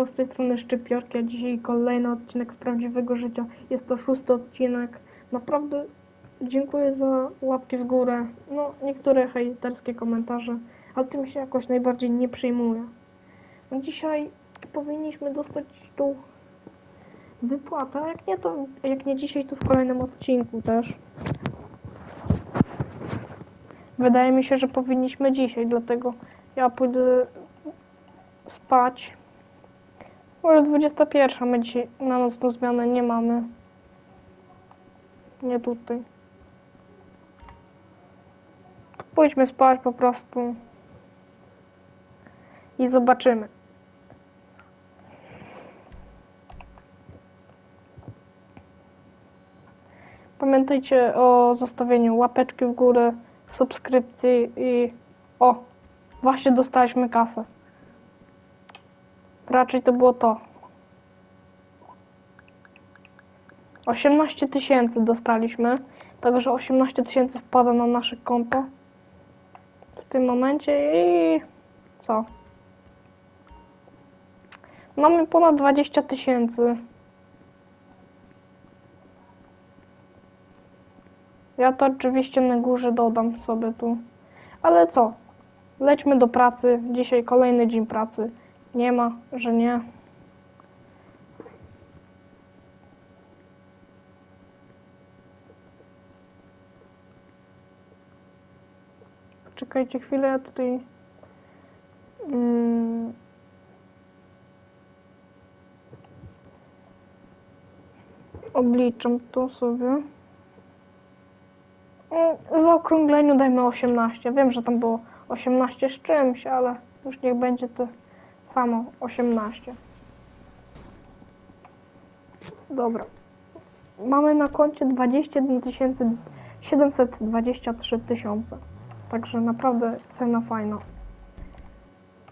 Siemanko, z tej strony Szczypiorki, a dzisiaj kolejny odcinek z prawdziwego życia. Jest to szósty odcinek. Naprawdę dziękuję za łapki w górę. No, niektóre hejterskie komentarze, ale tym się jakoś najbardziej nie przejmuję. No, dzisiaj powinniśmy dostać tu wypłatę, a jak nie to, jak nie dzisiaj, to w kolejnym odcinku też. Wydaje mi się, że powinniśmy dzisiaj, dlatego ja pójdę spać. Może 21, my dzisiaj na nocną zmianę nie mamy. Nie tutaj. Pójdźmy spać po prostu. I zobaczymy. Pamiętajcie o zostawieniu łapeczki w górę, subskrypcji i... O! Właśnie dostaliśmy kasę. Raczej to było to. 18 tysięcy dostaliśmy. Także 18 tysięcy wpada na nasze konto. W tym momencie i co? Mamy ponad 20 tysięcy. Ja to oczywiście na górze dodam sobie tu. Ale co? Lećmy do pracy. Dzisiaj kolejny dzień pracy. Nie ma, że nie. Czekajcie chwilę, ja tutaj. Mm, obliczam to sobie. Zaokrągleniu dajmy 18. Wiem, że tam było 18 z czymś, ale już niech będzie to samo 18. Dobra. Mamy na koncie 21 723 tysiące. Także naprawdę cena fajna.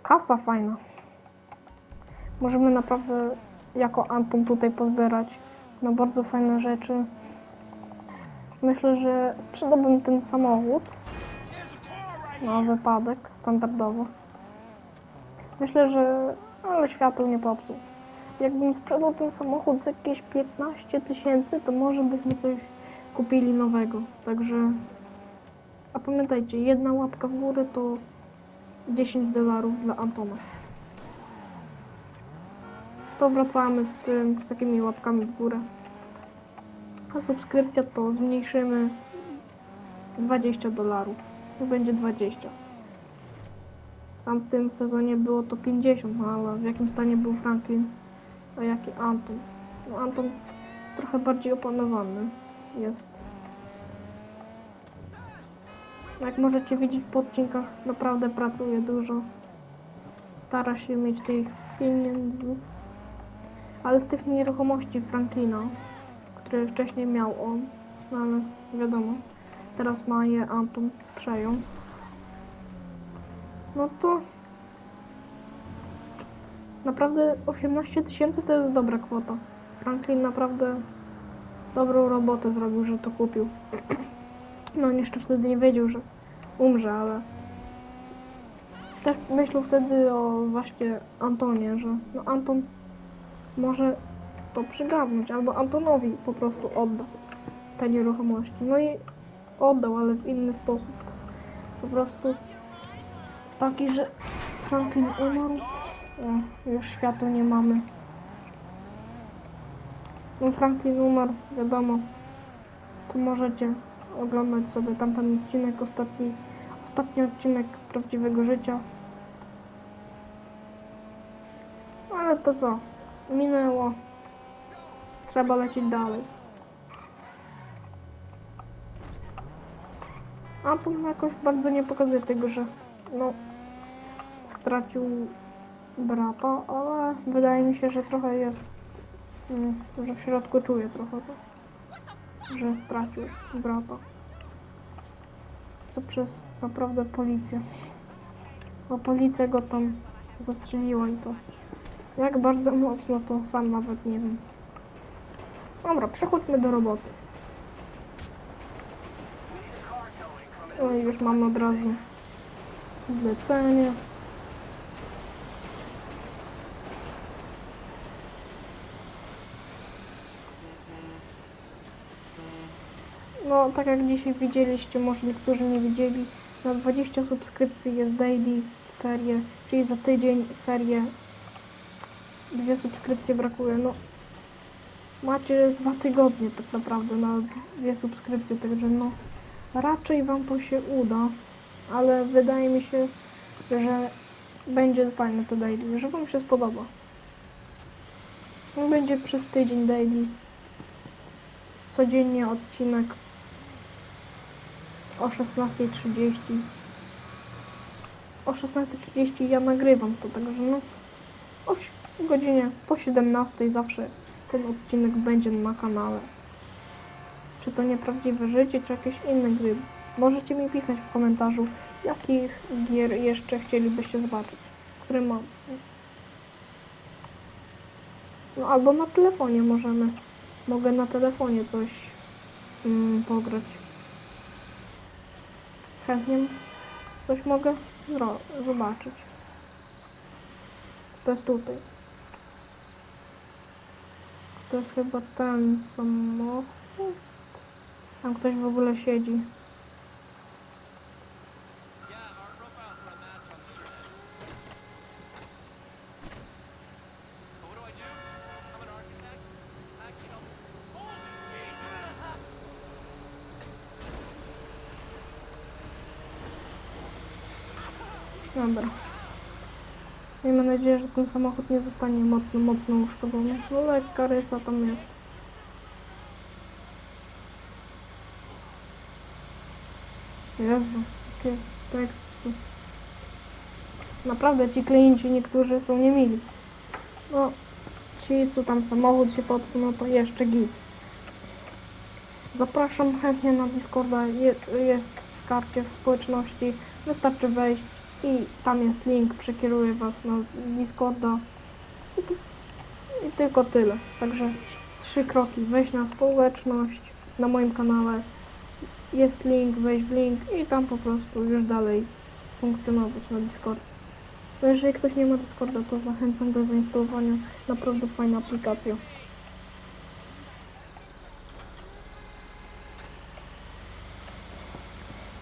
Kasa fajna. Możemy naprawdę jako Anton tutaj pozbierać na bardzo fajne rzeczy. Myślę, że sprzedałbym ten samochód na wypadek standardowo. Myślę, że ale światło nie popsuł. Jakbym sprzedał ten samochód za jakieś 15 tysięcy, to może byśmy coś kupili nowego. Także. A pamiętajcie, jedna łapka w górę to 10 dolarów dla Antona. To wracamy z tym, z takimi łapkami w górę. A subskrypcja to zmniejszymy 20 dolarów. To będzie 20. W tamtym sezonie było to 50, no ale w jakim stanie był Franklin, a jaki Anton? No Anton trochę bardziej opanowany jest. Jak możecie widzieć po odcinkach, naprawdę pracuje dużo. Stara się mieć tych pieniędzy. Ale z tych nieruchomości Franklina, które wcześniej miał on, no ale wiadomo, teraz ma je Anton przejął. No to naprawdę 18 tysięcy to jest dobra kwota. Franklin naprawdę dobrą robotę zrobił, że to kupił. No on jeszcze wtedy nie wiedział, że umrze, ale też myślał wtedy o właśnie Antonie, że no Anton może to przygarnąć, albo Antonowi po prostu odda te nieruchomości. No i oddał, ale w inny sposób. Po prostu taki, że Franklin umarł. O, już światła nie mamy. No Franklin umarł, wiadomo. To możecie oglądać sobie tamten odcinek, ostatni, ostatni odcinek prawdziwego życia. Ale to co? Minęło. Trzeba lecieć dalej. A tu jakoś bardzo nie pokazuje tego, że no stracił brata, ale wydaje mi się, że trochę jest, mm, że w środku czuje trochę to, że stracił brata. To przez naprawdę policję. Bo policja go tam zastrzeliła i to jak bardzo mocno to sam nawet nie wiem. Dobra, przechodźmy do roboty. No i już mamy od razu Zlecenie. No, tak jak dzisiaj widzieliście, może niektórzy nie widzieli, na 20 subskrypcji jest daily ferie, czyli za tydzień ferie. Dwie subskrypcje brakuje, no. Macie dwa tygodnie tak naprawdę na dwie subskrypcje, także no. Raczej wam to się uda ale wydaje mi się, że będzie fajne to daily, że wam się spodoba. Będzie przez tydzień daily. Codziennie odcinek o 16.30. O 16.30 ja nagrywam to, także no o godzinie po 17.00 zawsze ten odcinek będzie na kanale. Czy to nieprawdziwe życie, czy jakieś inne gry. Możecie mi pisać w komentarzu, jakich gier jeszcze chcielibyście zobaczyć, które mam. No albo na telefonie możemy. Mogę na telefonie coś mm, pograć. Chętnie coś mogę zobaczyć. To jest tutaj. To jest chyba ten samochód. Tam ktoś w ogóle siedzi. Dobra. Miejmy nadzieję, że ten samochód nie zostanie mocno, mocno uszkodzony. No lekka rysa tam jest. Jezu, jakie teksty. Naprawdę ci klienci niektórzy są niemili. No, ci co tam samochód się popsuł, no to jeszcze git. Zapraszam chętnie na Discorda, je, jest w karcie w społeczności. Wystarczy wejść i tam jest link, przekieruję Was na Discorda. I, tylko tyle. Także trzy kroki. Wejść na społeczność, na moim kanale. Jest link, wejść w link i tam po prostu już dalej funkcjonować na Discordzie. No jeżeli ktoś nie ma Discorda, to zachęcam do zainstalowania. Naprawdę fajna aplikacja.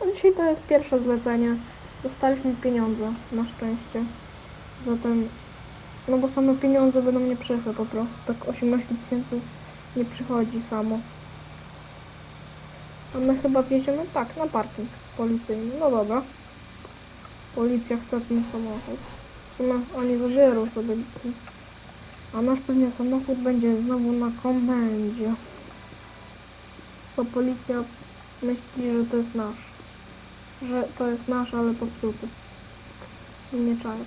A dzisiaj to jest pierwsze zlecenie. Dostaliśmy pieniądze, na szczęście. Zatem, no bo same pieniądze będą nie przyszły po prostu. Tak 18 tysięcy nie przychodzi samo. A my chyba wjedziemy tak, na parking policyjny. No dobra. Policja chce ten samochód. Sumie oni zabiorą sobie. A nasz pewnie samochód będzie znowu na komendzie. Bo policja myśli, że to jest nasz że to jest nasz, ale popsuty. Nie czaję.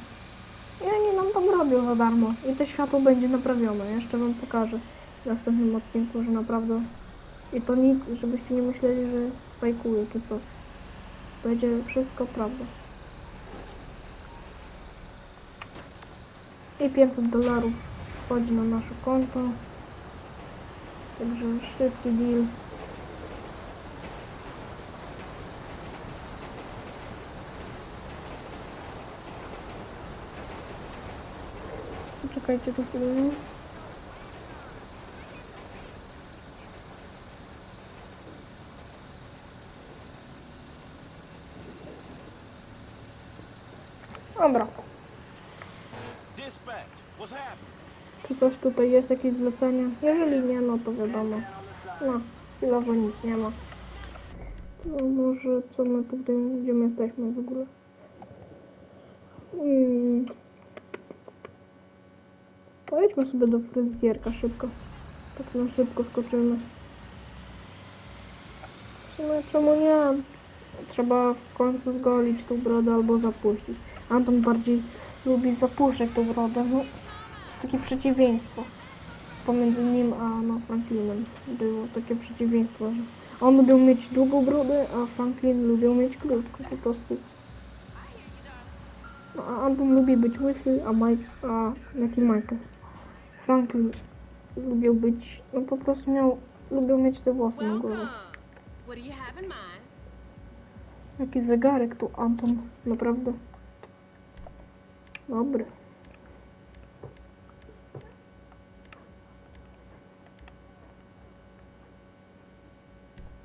I oni nam tam robią za darmo. I to światło będzie naprawione. Jeszcze wam pokażę w następnym odcinku, że naprawdę... I to nic, żebyście nie myśleli, że fajkuję czy coś. Będzie wszystko prawda. I 500 dolarów wchodzi na nasze konto. Także szybki deal. Czekajcie tu chwilę. Dobra, czy coś tutaj jest, jakieś zlecenie? Jeżeli nie, no to wiadomo. No, chwilowo nic nie ma. No może co my tutaj, gdzie my jesteśmy w ogóle? Hmm. Pojedźmy sobie do fryzjerka szybko. Tak na szybko skoczymy. Czemu nie? Trzeba w końcu zgolić tą brodę albo zapuścić. Anton bardziej lubi zapuszczać tą brodę. No, takie przeciwieństwo pomiędzy nim a no, Franklinem. Było takie przeciwieństwo, że on lubił mieć długą brodę, a Franklin lubił mieć krótką po prostu. No, a Anton lubi być łysy, a Mike, a jaki Michael? Franklin lubił być, no po prostu miał, lubił mieć te włosy na głowie. Jaki zegarek tu Anton, naprawdę. Dobry.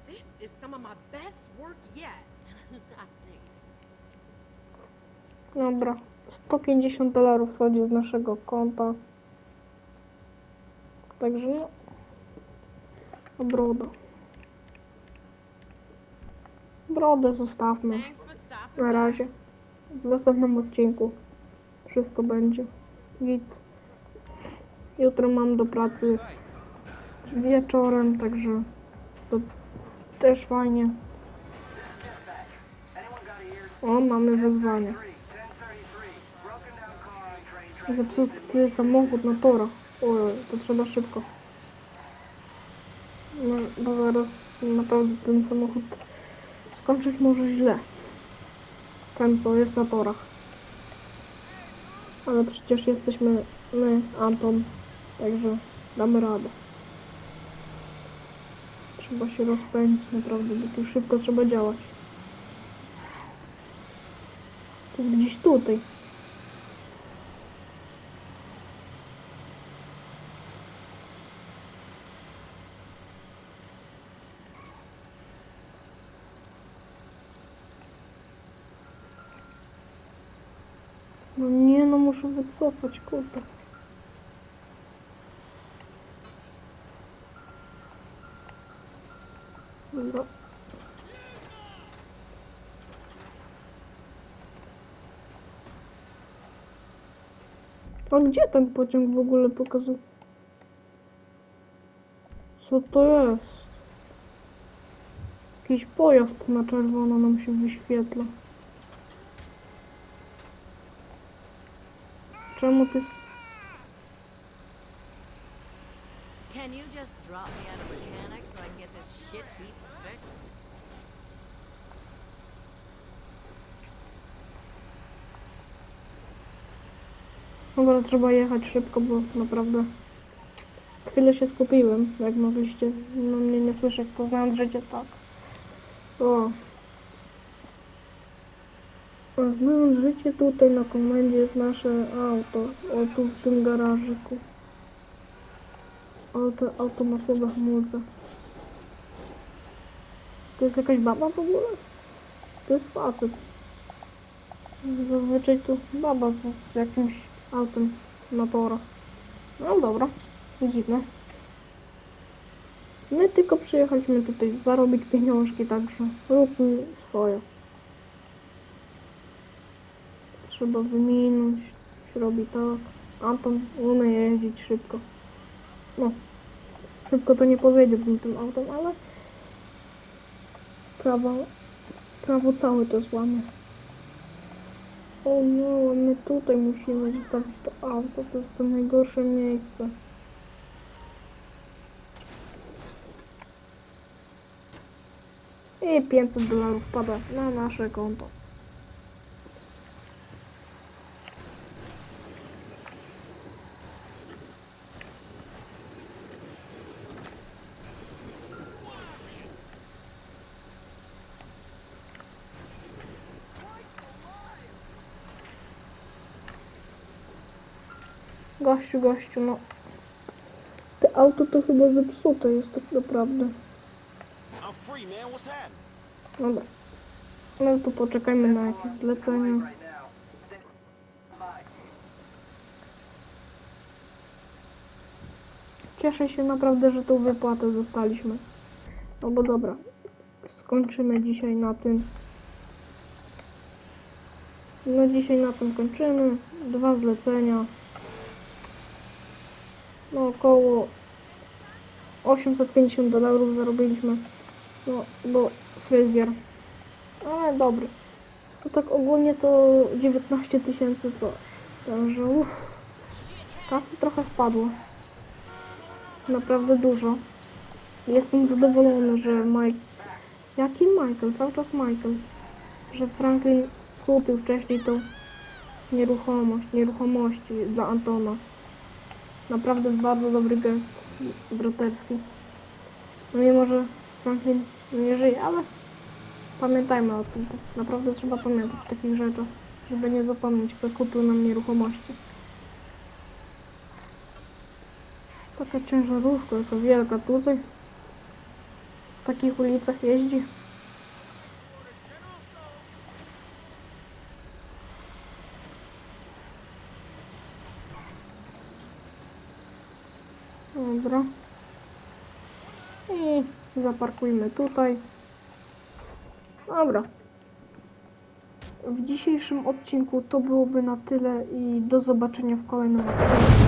This is some of my best work yet. I think. Dobra. 150 dolarów schodzi z naszego konta. Także. Broda. Brodę zostawmy. Na razie. W następnym odcinku wszystko będzie. Git. Jutro mam do pracy wieczorem, także to też fajnie. O, mamy wezwanie. Zepsuty samochód na torach. Oj, to trzeba szybko. No, bo zaraz naprawdę ten samochód skończyć może źle. Ten, co jest na torach. Ale przecież jesteśmy my, Anton, także damy radę. Trzeba się rozpędzić naprawdę, bo tu szybko trzeba działać. To gdzieś tutaj. No nie, no muszę wycofać, kurde. Dobra. A gdzie ten pociąg w ogóle pokazuje? Co to jest? Jakiś pojazd na czerwono nam się wyświetla. Czemu ty... Can you just drop me out of so I can get this shit heap fixed? Dobra, trzeba jechać szybko, bo naprawdę chwilę się skupiłem, jak mogliście no, mnie nie słyszeć, poznając życie tak. O. Znając życie tutaj na komendzie jest nasze auto. O, tu w tym garażyku. To auto ma słabe. To jest jakaś baba w ogóle? To jest facet. Zazwyczaj to baba z, jakimś autem na. No dobra, dziwne. My tylko przyjechaliśmy tutaj zarobić pieniążki, także róbmy swoje. Trzeba wyminąć, robi tak. Anton umie jeździć szybko. No, szybko to nie powiedziałbym tym autem, ale prawo, prawo całe to złamie. O no, my tutaj musimy zostawić to auto, to jest to najgorsze miejsce. I 500 dolarów pada na nasze konto. Gościu, gościu, no. Te auto to chyba zepsute jest tak naprawdę. Dobra. No to poczekajmy na jakieś zlecenie. Cieszę się naprawdę, że tą wypłatę dostaliśmy. No bo dobra. Skończymy dzisiaj na tym. No dzisiaj na tym kończymy. Dwa zlecenia. No około 850 dolarów zarobiliśmy. No, bo fryzjer. Ale dobry. To tak ogólnie to 19 tysięcy to. Także uff. Kasy trochę wpadło. Naprawdę dużo. Jestem zadowolony, że Mike... Jaki Michael? Cały czas Michael. Że Franklin kupił wcześniej tą nieruchomość, nieruchomości dla Antona. Naprawdę bardzo dobry gest braterski. No mimo, że Franklin nie żyje, ale pamiętajmy o tym. Naprawdę trzeba pamiętać o takich rzeczach, żeby nie zapomnieć, kupił nam nieruchomości. Taka ciężarówka, jaka wielka tutaj. w takich ulicach jeździ. Dobra. I zaparkujmy tutaj. Dobra. W dzisiejszym odcinku to byłoby na tyle i do zobaczenia w kolejnym odcinku.